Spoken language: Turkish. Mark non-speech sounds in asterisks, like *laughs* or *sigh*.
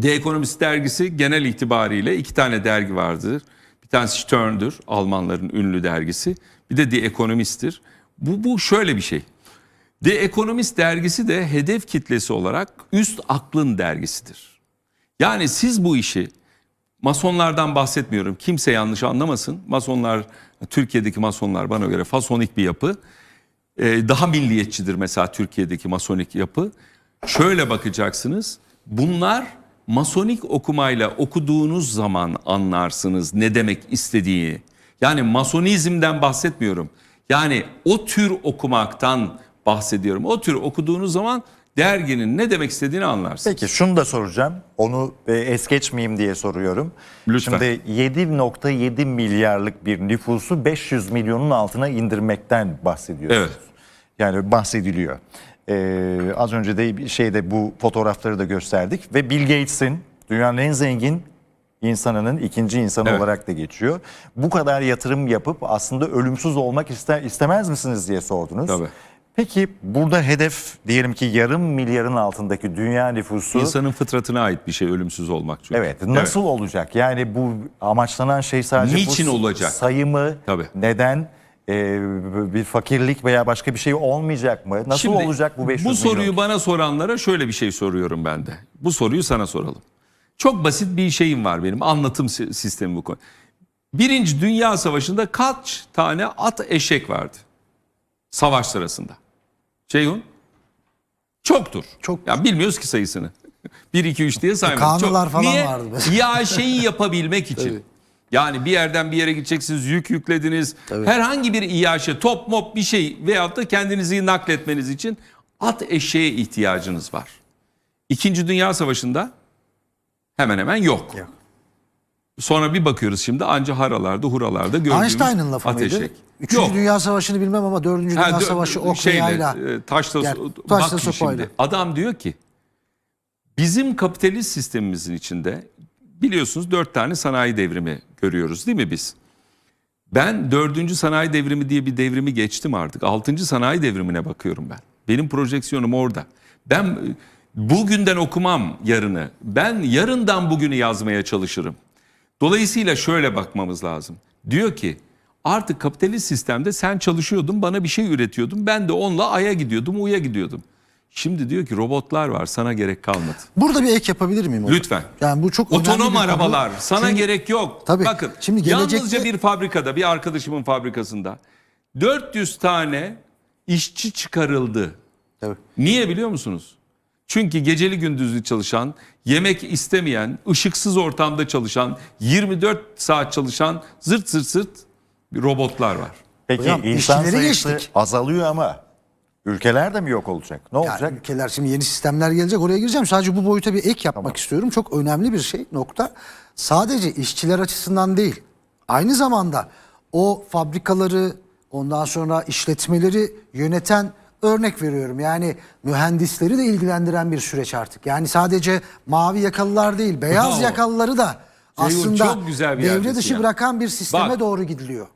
The Economist dergisi genel itibariyle iki tane dergi vardır. Bir tanesi Stern'dür, Almanların ünlü dergisi. Bir de The Economist'tir. Bu, bu şöyle bir şey. The Economist dergisi de hedef kitlesi olarak üst aklın dergisidir. Yani siz bu işi masonlardan bahsetmiyorum. Kimse yanlış anlamasın. Masonlar, Türkiye'deki masonlar bana göre fasonik bir yapı. Ee, daha milliyetçidir mesela Türkiye'deki masonik yapı. Şöyle bakacaksınız. Bunlar masonik okumayla okuduğunuz zaman anlarsınız ne demek istediği. Yani masonizmden bahsetmiyorum. Yani o tür okumaktan bahsediyorum. O tür okuduğunuz zaman derginin ne demek istediğini anlarsınız. Peki şunu da soracağım. Onu e, es geçmeyeyim diye soruyorum. Lütfen. Şimdi 7.7 milyarlık bir nüfusu 500 milyonun altına indirmekten bahsediyorsunuz. Evet. Yani bahsediliyor. Ee, az önce de şeyde bu fotoğrafları da gösterdik ve Bill Gates'in dünyanın en zengin insanının ikinci insanı Evet. olarak da geçiyor. Bu kadar yatırım yapıp aslında ölümsüz olmak ister, istemez misiniz diye sordunuz. Tabii. Peki burada hedef diyelim ki yarım milyarın altındaki dünya nüfusu İnsanın fıtratına ait bir şey ölümsüz olmak çünkü. Evet. Nasıl olacak? Yani bu amaçlanan şey sadece Niçin bu olacak? sayı mı? Tabii. Neden? Ee, bir fakirlik veya başka bir şey olmayacak mı? Nasıl Şimdi olacak bu 500 Bu soruyu milyon? bana soranlara şöyle bir şey soruyorum ben de. Bu soruyu sana soralım. Çok basit bir şeyim var benim anlatım si- sistemi bu konu. Birinci Dünya Savaşı'nda kaç tane at eşek vardı? Savaş sırasında. Ceyhun? Çoktur. Çok. Ya bilmiyoruz ki sayısını. 1 2 3 diye saymadık. kanunlar falan Niye? vardı. Ya şeyi yapabilmek için. *laughs* Yani bir yerden bir yere gideceksiniz, yük yüklediniz. Herhangi bir iaşe, top mop bir şey veyahut da kendinizi nakletmeniz için at eşeğe ihtiyacınız var. İkinci Dünya Savaşı'nda hemen hemen yok. Yok. Sonra bir bakıyoruz şimdi anca haralarda, huralarda gördüğümüz Einstein'ın lafı at mıydı? Üçüncü Yok. Dünya Savaşı'nı bilmem ama Dördüncü Ha, Dünya dö- Savaşı ok şeyle, e, taşla, bak taşla şimdi, sopayla. adam diyor ki bizim kapitalist sistemimizin içinde biliyorsunuz dört tane sanayi devrimi görüyoruz değil mi biz? Ben dördüncü sanayi devrimi diye bir devrimi geçtim artık. Altıncı sanayi devrimine bakıyorum ben. Benim projeksiyonum orada. Ben bugünden okumam yarını. Ben yarından bugünü yazmaya çalışırım. Dolayısıyla şöyle bakmamız lazım. Diyor ki artık kapitalist sistemde sen çalışıyordun bana bir şey üretiyordun. Ben de onunla aya gidiyordum uya gidiyordum. Şimdi diyor ki robotlar var sana gerek kalmadı. Burada bir ek yapabilir miyim? hocam? Lütfen. Yani bu çok Otonom bir konu. arabalar sana Çünkü- gerek yok. Tabii. Bakın Şimdi yalnızca gelecekte- bir fabrikada bir arkadaşımın fabrikasında 400 tane işçi çıkarıldı. Tabii. Niye biliyor musunuz? Çünkü geceli gündüzlü çalışan, yemek istemeyen, ışıksız ortamda çalışan, 24 saat çalışan zırt zırt zırt robotlar var. Peki Hocam, insan işçileri sayısı geçtik. azalıyor ama ülkeler de mi yok olacak? Ne Yani olacak? ülkeler şimdi yeni sistemler gelecek oraya gireceğim. Sadece bu boyuta bir ek yapmak istiyorum. Çok önemli bir şey nokta. Sadece işçiler açısından değil. Aynı zamanda o fabrikaları ondan sonra işletmeleri yöneten örnek veriyorum. Yani mühendisleri de ilgilendiren bir süreç artık. Yani sadece mavi yakalılar değil beyaz Bravo. yakalıları da aslında çok güzel bir devre dışı ya. bırakan bir sisteme Bak. doğru gidiliyor.